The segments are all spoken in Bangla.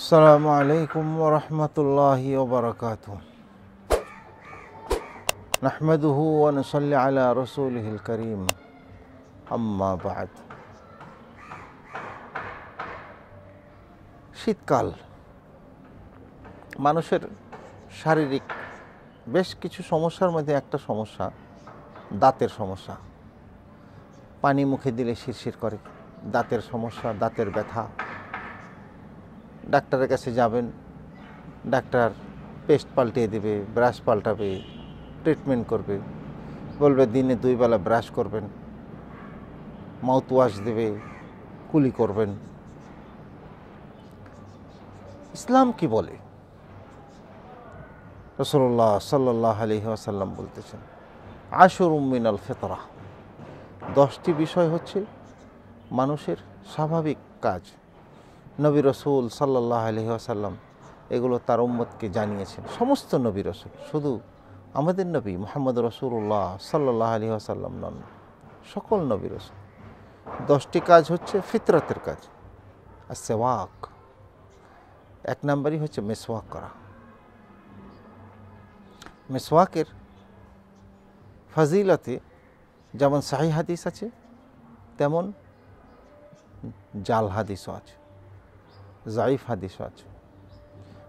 السلام عليكم ورحمة الله وبركاته نحمده ونصلي على رسوله الكريم أما بعد শীতকাল মানুষের শারীরিক বেশ কিছু সমস্যার মধ্যে একটা সমস্যা দাঁতের সমস্যা পানি মুখে দিলে শিরশির করে দাঁতের সমস্যা দাঁতের ব্যথা ডাক্তারের কাছে যাবেন, ডাক্তার পেস্ট পাল্টিয়ে দেবে, ব্রাশ পাল্টাবে, ট্রিটমেন্ট করবে, বলবে দিনে দুই বেলা ব্রাশ করবেন মাউথ ওয়াশ দেবে, কুলি করবেন। ইসলাম কি বলে? রসল্লাহ সাল্লাহ আলহি আসাল্লাম বলতেছেন, আশুর উম্মিন আল ফেতরা। দশটি বিষয় হচ্ছে মানুষের স্বাভাবিক কাজ। নবী রসুল সাল্লাহ আলহি আসাল্লাম এগুলো তার উম্মতকে জানিয়েছেন। সমস্ত নবী রসুল, শুধু আমাদের নবী মোহাম্মদ রসুল্লাহ সাল্লাহ আলহি আসাল্লাম নন, সকল নবী রসুল। দশটি কাজ হচ্ছে ফিতরতের কাজ, আর সেওয়াক। এক নম্বরই হচ্ছে মেসওয়াক করা। মেসওয়াকের ফাজিলতে যেমন সাহি হাদিস আছে, তেমন জাল হাদিসও আছে। জাইফ হাদিসও আছে।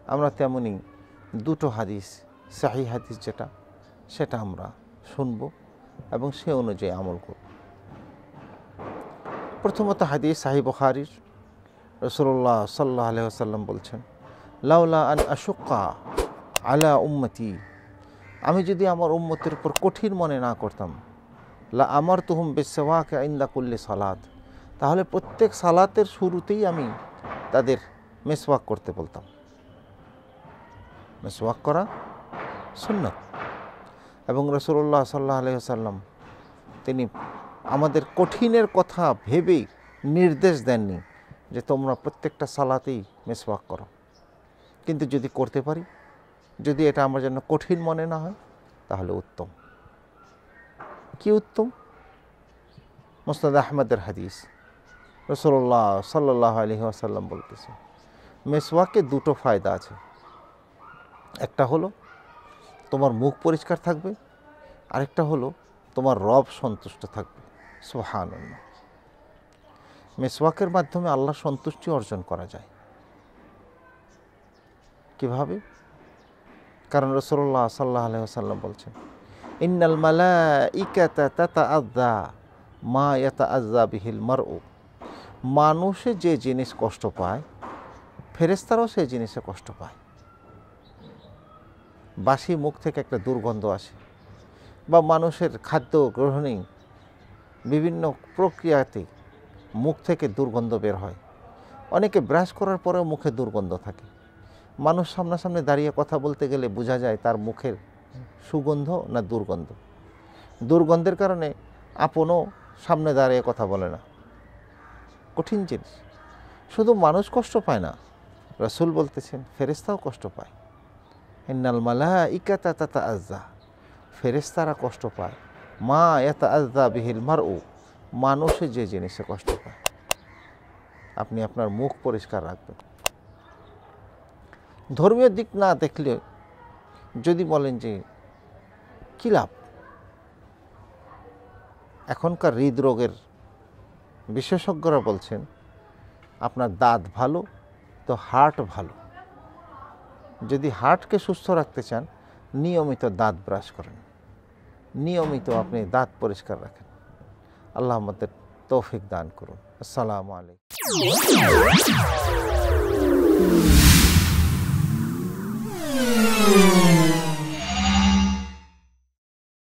আমরা তেমনি দুটো হাদিস সাহি হাদিস যেটা, সেটা আমরা শুনব এবং সে অনুযায়ী আমল করব। প্রথমত হাদিস সাহি বখারির। রসুল্লাহ সাল্লাহ আলহাম বলছেন, লাউলা আন আশুক্কা আলা উম্মতি। আমি যদি আমার উম্মতের উপর কঠিন মনে না করতাম, লা আমার তুহুম বেসেওয়াকে আইন্দা করলে সালাদ তাহলে প্রত্যেক সালাতের শুরুতেই আমি তাদের মেসওয়াক করতে বলতাম। মেসওয়াক করা সুন্নত। এবং রসুল্লাহ সাল্লাহ আলহাম তিনি আমাদের কঠিনের কথা ভেবেই নির্দেশ দেননি যে তোমরা প্রত্যেকটা সালাতেই মেসওয়াক করো। কিন্তু যদি করতে পারি, যদি এটা আমার জন্য কঠিন মনে না হয়, তাহলে উত্তম। কি উত্তম? মোস্তাদ আহমদের হাদিস। রসল্লাহ সাল্লাহ আলহি আসাল্লাম বলতেছে, মেসওয়াকে দুটো ফায়দা আছে। একটা হলো, তোমার মুখ পরিষ্কার থাকবে, আরেকটা হলো, তোমার রব সন্তুষ্ট থাকবে। সোহান মেসওয়াকের মাধ্যমে আল্লাহ সন্তুষ্টি অর্জন করা যায়। কীভাবে? কারণ রসল্লাহ সাল্লাহ আলহাম বলছেন, ইন্নাল মালা ইকাতা তাতা আদা মা ইয়াতা আজা বিহিল মার মানুষে যে জিনিস কষ্ট পায় ফেরেস্তারাও সেই জিনিসে কষ্ট পায়। বাসি মুখ থেকে একটা দুর্গন্ধ আসে বা মানুষের খাদ্য গ্রহণেই বিভিন্ন প্রক্রিয়াতে মুখ থেকে দুর্গন্ধ বের হয়। অনেকে ব্রাশ করার পরেও মুখে দুর্গন্ধ থাকে। মানুষ সামনাসামনি দাঁড়িয়ে কথা বলতে গেলে বোঝা যায় তার মুখের সুগন্ধ না দুর্গন্ধ। দুর্গন্ধের কারণে আপনও সামনে দাঁড়িয়ে কথা বলে না। কঠিন জিনিস। শুধু মানুষ কষ্ট পায় না, রসুল বলতেছেন ফেরেস্তাও কষ্ট পায়। ইন্নাল মালা ইকাতা তাতা আজ্জা ফেরেস্তারা কষ্ট পায়। মা এত আজ্জা বিহিল মার ও মানুষে যে জিনিসে কষ্ট পায়। আপনি আপনার মুখ পরিষ্কার রাখবেন। ধর্মীয় দিক না দেখলে যদি বলেন যে, কী লাভ? এখনকার হৃদরোগের বিশেষজ্ঞরা বলছেন, আপনার দাঁত ভালো, তো হার্ট ভালো। যদি হার্টকে সুস্থ রাখতে চান, নিয়মিত দাঁত ব্রাশ করেন। নিয়মিত আপনি দাঁত পরিষ্কার রাখেন। আল্লাহ আমাদের তৌফিক দান করুন। আসসালামু আলাইকুম।